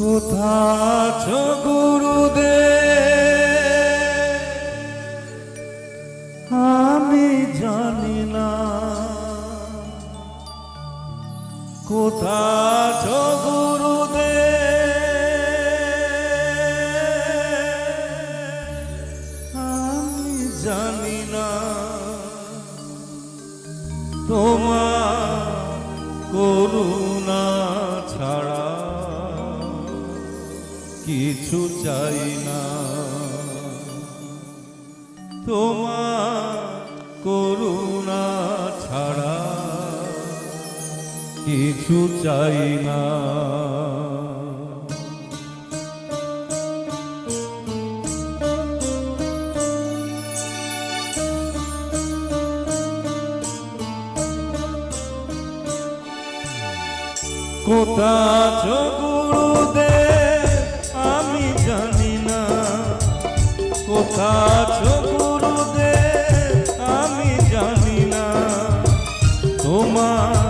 কোথা আছো গুরুদেব? আমি জানি না। কোথা আছো গুরুদেব? আমি জানি না। তোমার করুণা ছাড়া কিছু চাই না। তোমার করুণা ছাড়া কিছু চাই না। কোথা আছো করুণা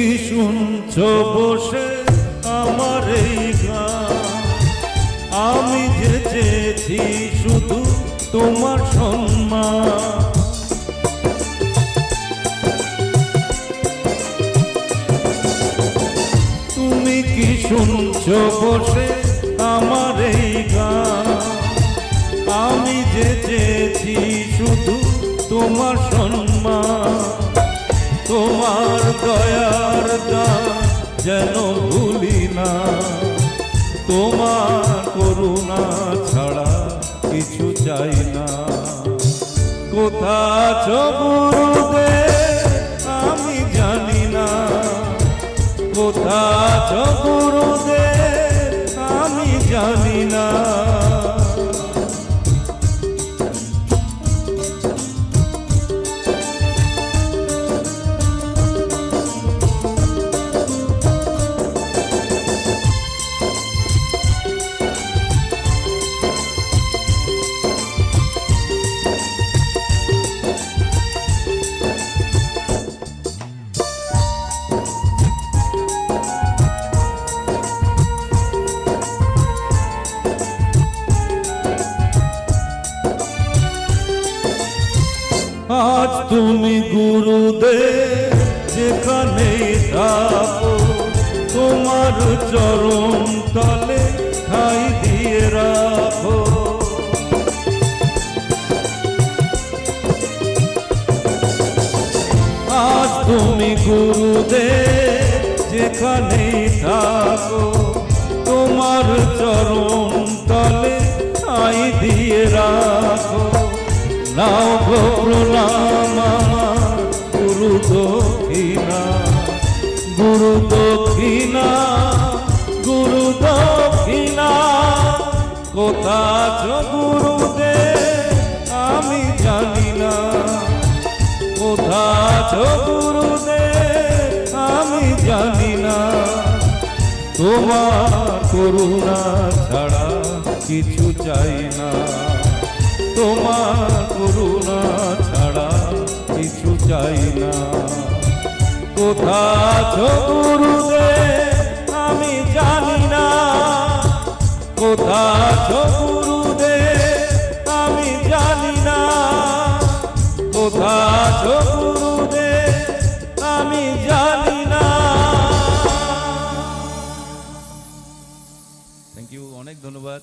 কি শুনছ বসে আমার এই আমি যে চেয়েছি শুধু তোমার সম্মান। তুমি কি শুনছ বসে আমার এই আমি যে চেয়েছি শুধু তোমার সম্মান। তোমার দয়ার দান যেন ভুলি না। তোমার করুণা ছাড়া কিছু চাই না। কোথা আছো তুমি গুরুদেব, যেখানে তোমার চরণ তলে ঠাই দিয়ে রাখো। আজ তুমি গুরুদেব, যেখানে থাকো, তোমার চরণ তলে ঠাই দিয়ে রাখো। নাও গো প্রণাম গুরু দক্ষিণা গুরু দক্ষিণা গুরু দক্ষিণা, কোথা আছো গুরুদেব, আমি জানি না। কোথা আছো গুরুদেব, আমি জানি না। তোমার করুণা ছাড়া কিছু চাই না। তোমার করুণা ছাড়া কিছু চাই না। কোথা আছো গুরুদেব, আমি জানি না। কোথা আছো গুরুদেব, আমি জানি না। কোথা আছো গুরুদেব, আমি জানি থ্যাংক ইউ অনেক ধন্যবাদ।